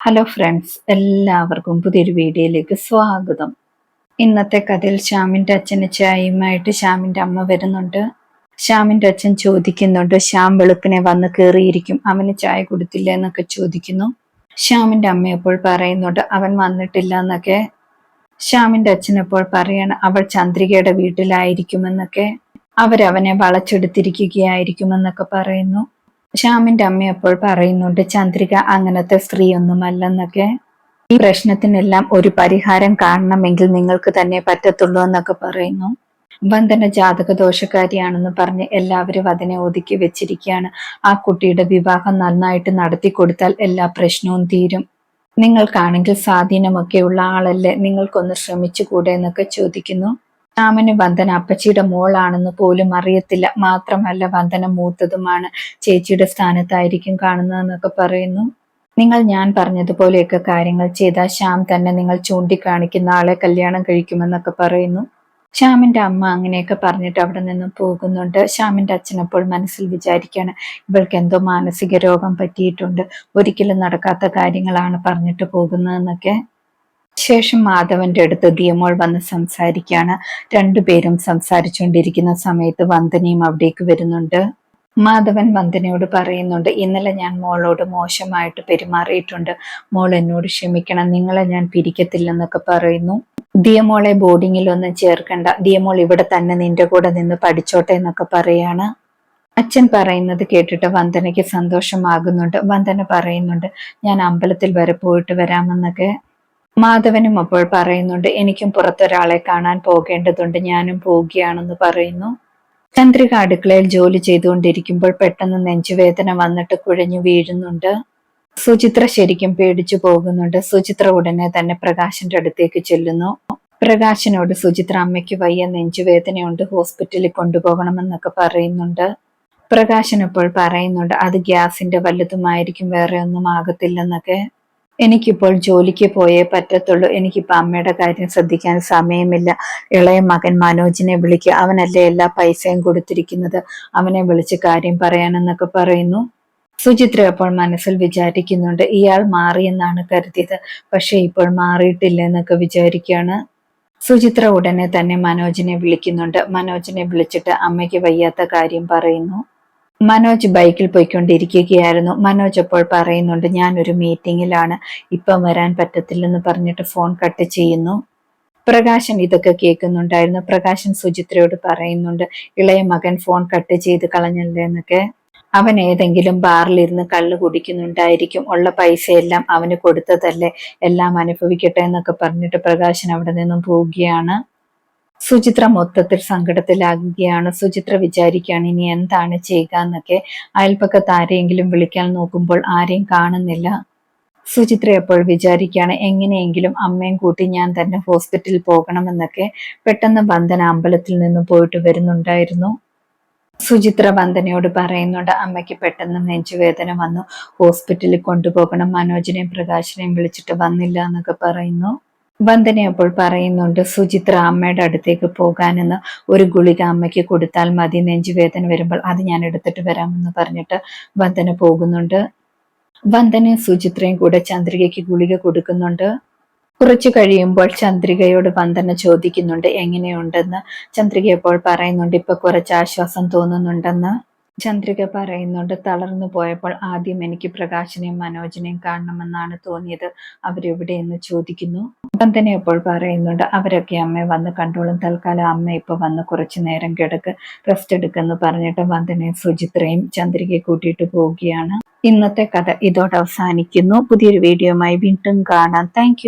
Hello friends എല്ലാവർക്കും പുതിയൊരു വീഡിയോയിലേക്ക് സ്വാഗതം. ഇന്നത്തെ കഥയിൽ ശ്യാമിന്റെ അച്ഛന് ചായയുമായിട്ട് ശ്യാമിന്റെ അമ്മ വരുന്നുണ്ട്. ശ്യാമിന്റെ അച്ഛൻ ചോദിക്കുന്നുണ്ട് ശ്യാം വെളുപ്പിനെ വന്ന് കയറിയിരിക്കും അവന് ചായ കൊടുത്തില്ല എന്നൊക്കെ ചോദിക്കുന്നു. ശ്യാമിന്റെ അമ്മ എപ്പോൾ പറയുന്നുണ്ട് അവൻ വന്നിട്ടില്ല എന്നൊക്കെ. ശ്യാമിന്റെ അച്ഛൻ എപ്പോൾ പറയാണ് അവൾ ചന്ദ്രികയുടെ വീട്ടിലായിരിക്കുമെന്നൊക്കെ. അവരവനെ വളച്ചെടുത്തിരിക്കുകയായിരിക്കുമെന്നൊക്കെ പറയുന്നു. ശ്യാമിന്റെ അമ്മ അപ്പോൾ പറയുന്നുണ്ട് ചന്ദ്രിക അങ്ങനത്തെ സ്ത്രീ ഒന്നുമല്ലെന്നൊക്കെ ഈ പ്രശ്നത്തിനെല്ലാം ഒരു പരിഹാരം കാണണമെങ്കിൽ നിങ്ങൾക്ക് തന്നെ പറ്റത്തുള്ളൂ എന്നൊക്കെ പറയുന്നു. വന്ദന ജാതക ദോഷക്കാരിയാണെന്ന് പറഞ്ഞ് എല്ലാവരും അതിനെ ഒതുക്കി വെച്ചിരിക്കുകയാണ്. ആ കുട്ടിയുടെ വിവാഹം നന്നായിട്ട് നടത്തി കൊടുത്താൽ എല്ലാ പ്രശ്നവും തീരും. നിങ്ങൾക്കാണെങ്കിൽ സ്വാധീനമൊക്കെയുള്ള ആളല്ലേ? നിങ്ങൾക്കൊന്ന് ശ്രമിച്ചുകൂടെ എന്നൊക്കെ ചോദിക്കുന്നു. രാമന് വന്ദന. അപ്പച്ചിയുടെ മോളാണെന്ന് പോലും അറിയത്തില്ല. മാത്രമല്ല വന്ദന മൂത്തതുമാണ്. ചേച്ചിയുടെ സ്ഥാനത്തായിരിക്കും കാണുന്നതെന്നൊക്കെ പറയുന്നു. നിങ്ങൾ ഞാൻ പറഞ്ഞതുപോലെയൊക്കെ കാര്യങ്ങൾ ചെയ്താൽ ശ്യാം തന്നെ നിങ്ങൾ ചൂണ്ടിക്കാണിക്കുന്ന ആളെ കല്യാണം കഴിക്കുമെന്നൊക്കെ പറയുന്നു. ശ്യാമിന്റെ അമ്മ അങ്ങനെയൊക്കെ പറഞ്ഞിട്ട് അവിടെ നിന്ന് പോകുന്നുണ്ട്. ശ്യാമിന്റെ അച്ഛനപ്പോൾ മനസ്സിൽ വിചാരിക്കുകയാണ് ഇവൾക്ക് എന്തോ മാനസിക രോഗം പറ്റിയിട്ടുണ്ട്. ഒരിക്കലും നടക്കാത്ത കാര്യങ്ങളാണ് പറഞ്ഞിട്ട് പോകുന്നതെന്നൊക്കെ. ശേഷം മാധവന്റെ അടുത്ത് ദിയമോൾ വന്ന് സംസാരിക്കുകയാണ് രണ്ടുപേരും സംസാരിച്ചുകൊണ്ടിരിക്കുന്ന സമയത്ത് വന്ദനയും അവിടേക്ക് വരുന്നുണ്ട്. മാധവൻ വന്ദനയോട് പറയുന്നുണ്ട് ഇന്നലെ ഞാൻ മോളോട് മോശമായിട്ട് പെരുമാറിയിട്ടുണ്ട്. മോൾ എന്നോട് ക്ഷമിക്കണം നിങ്ങളെ ഞാൻ പിരിക്കത്തില്ലെന്നൊക്കെ പറയുന്നു. ദിയമോളെ ബോർഡിങ്ങിലൊന്നും ചേർക്കണ്ട. ദിയമോൾ ഇവിടെ തന്നെ നിന്റെ കൂടെ നിന്ന് പഠിച്ചോട്ടെ എന്നൊക്കെ പറയാണ്. അച്ഛൻ പറയുന്നത് കേട്ടിട്ട് വന്ദനയ്ക്ക് സന്തോഷമാകുന്നുണ്ട്. വന്ദന പറയുന്നുണ്ട് ഞാൻ അമ്പലത്തിൽ വരെ പോയിട്ട് വരാമെന്നൊക്കെ. മാധവനും അപ്പോൾ പറയുന്നുണ്ട് എനിക്കും പുറത്തൊരാളെ കാണാൻ പോകേണ്ടതുണ്ട്. ഞാനും പോവുകയാണെന്ന് പറയുന്നു. ചന്ദ്രിക അടുക്കളയിൽ ജോലി ചെയ്തുകൊണ്ടിരിക്കുമ്പോൾ പെട്ടെന്ന് നെഞ്ചുവേദന വന്നിട്ട് കുഴഞ്ഞു വീഴുന്നുണ്ട്. സുചിത്ര ശരിക്കും പേടിച്ചു പോകുന്നുണ്ട്. സുചിത്ര ഉടനെ തന്നെ പ്രകാശന്റെ അടുത്തേക്ക് ചെല്ലുന്നു. പ്രകാശനോട് സുചിത്ര അമ്മയ്ക്ക് വയ്യ നെഞ്ചുവേദനയുണ്ട്. ഹോസ്പിറ്റലിൽ കൊണ്ടുപോകണമെന്നൊക്കെ പറയുന്നുണ്ട്. പ്രകാശൻ ഇപ്പോൾ പറയുന്നുണ്ട് അത് ഗ്യാസിന്റെ വല്ലതുമായിരിക്കും. വേറെ ഒന്നും ആകത്തില്ലെന്നൊക്കെ. എനിക്കിപ്പോൾ ജോലിക്ക് പോയേ പറ്റത്തുള്ളൂ. എനിക്കിപ്പോൾ അമ്മയുടെ കാര്യം ശ്രദ്ധിക്കാൻ സമയമില്ല. ഇളയ മകൻ മനോജിനെ വിളിക്കുക. അവനല്ലേ എല്ലാ പൈസയും കൊടുത്തിരിക്കുന്നത്? അവനെ വിളിച്ച് കാര്യം പറയാനെന്നൊക്കെ പറയുന്നു. സുചിത്ര അപ്പോൾ മനസ്സിൽ വിചാരിക്കുന്നുണ്ട് ഇയാൾ മാറിയെന്നാണ് കരുതിയത്. പക്ഷെ ഇപ്പോൾ മാറിയിട്ടില്ല എന്നൊക്കെ വിചാരിക്കുകയാണ്. സുചിത്ര ഉടനെ തന്നെ മനോജിനെ വിളിക്കുന്നുണ്ട്. മനോജിനെ വിളിച്ചിട്ട് അമ്മയ്ക്ക് വയ്യാത്ത കാര്യം പറയുന്നു. മനോജ് ബൈക്കിൽ പോയിക്കൊണ്ടിരിക്കുകയായിരുന്നു. മനോജ് അപ്പോൾ പറയുന്നുണ്ട് ഞാനൊരു മീറ്റിങ്ങിലാണ്. ഇപ്പം വരാൻ പറ്റത്തില്ലെന്ന് പറഞ്ഞിട്ട് ഫോൺ കട്ട് ചെയ്യുന്നു. പ്രകാശൻ ഇതൊക്കെ കേൾക്കുന്നുണ്ടായിരുന്നു. പ്രകാശൻ സുചിത്രയോട് പറയുന്നുണ്ട് ഇളയ മകൻ ഫോൺ കട്ട് ചെയ്ത് കളഞ്ഞല്ലേ എന്നൊക്കെ. അവൻ ഏതെങ്കിലും ബാറിലിരുന്ന് കള്ള് കുടിക്കുന്നുണ്ടായിരിക്കും. ഉള്ള പൈസയെല്ലാം അവന് കൊടുത്തതല്ലേ. എല്ലാം അനുഭവിക്കട്ടെ എന്നൊക്കെ പറഞ്ഞിട്ട് പ്രകാശൻ അവിടെ നിന്നും പോവുകയാണ്. സുചിത്ര മൊത്തത്തിൽ സങ്കടത്തിലാകുകയാണ്. സുചിത്ര വിചാരിക്കുകയാണ് ഇനി എന്താണ് ചെയ്യുക എന്നൊക്കെ അയൽപ്പക്കത്ത് ആരെയെങ്കിലും വിളിക്കാൻ നോക്കുമ്പോൾ ആരെയും കാണുന്നില്ല. സുചിത്ര എപ്പോൾ വിചാരിക്കുകയാണ് എങ്ങനെയെങ്കിലും അമ്മയും കൂട്ടി ഞാൻ തന്നെ ഹോസ്പിറ്റലിൽ പോകണമെന്നൊക്കെ പെട്ടെന്ന് വന്ദന അമ്പലത്തിൽ നിന്ന് പോയിട്ട് വരുന്നുണ്ടായിരുന്നു. സുചിത്ര വന്ദനയോട് പറയുന്നുണ്ട് അമ്മയ്ക്ക് പെട്ടെന്ന് നെഞ്ചുവേദന വന്നു. ഹോസ്പിറ്റലിൽ കൊണ്ടുപോകണം. മനോജിനെയും പ്രകാശിനെയും വിളിച്ചിട്ട് വന്നില്ല എന്നൊക്കെ പറയുന്നു. വന്ദന അപ്പോൾ പറയുന്നുണ്ട് സുചിത്ര അമ്മയുടെ അടുത്തേക്ക് പോകാനെന്ന് ഒരു ഗുളിക അമ്മയ്ക്ക് കൊടുത്താൽ മതി. നെഞ്ചുവേദന വരുമ്പോൾ അത് ഞാൻ എടുത്തിട്ട് വരാമെന്ന് പറഞ്ഞിട്ട് വന്ദന പോകുന്നുണ്ട്. വന്ദനയും സുചിത്രയും കൂടെ ചന്ദ്രികയ്ക്ക് ഗുളിക കൊടുക്കുന്നുണ്ട്. കുറച്ചു കഴിയുമ്പോൾ ചന്ദ്രികയോട് വന്ദന ചോദിക്കുന്നുണ്ട് എങ്ങനെയുണ്ടെന്ന്? ചന്ദ്രിക ഇപ്പോൾ പറയുന്നുണ്ട് ഇപ്പൊ കുറച്ച് ആശ്വാസം തോന്നുന്നുണ്ടെന്ന്. ചന്ദ്രിക പറയുന്നുണ്ട് തളർന്നു പോയപ്പോൾ ആദ്യം എനിക്ക് പ്രകാശനെയും മനോജിനെയും കാണണമെന്നാണ് തോന്നിയത്. അവരെവിടെയെന്ന് ചോദിക്കുന്നു. തന്നെ അപ്പോൾ പറയുന്നുണ്ട് അവരൊക്കെ അമ്മയെ വന്ന് കണ്ടോളും. തൽക്കാലം അമ്മ ഇപ്പൊ വന്ന് കുറച്ചു നേരം കിടക്ക് റെസ്റ്റ് എടുക്കുന്നു പറഞ്ഞിട്ട് വന്ദനയും സുചിത്രയും ചന്ദ്രികയെ കൂട്ടിയിട്ട് പോവുകയാണ്. ഇന്നത്തെ കഥ ഇതോടെ അവസാനിക്കുന്നു. പുതിയൊരു വീഡിയോയുമായി വീണ്ടും കാണാം. താങ്ക്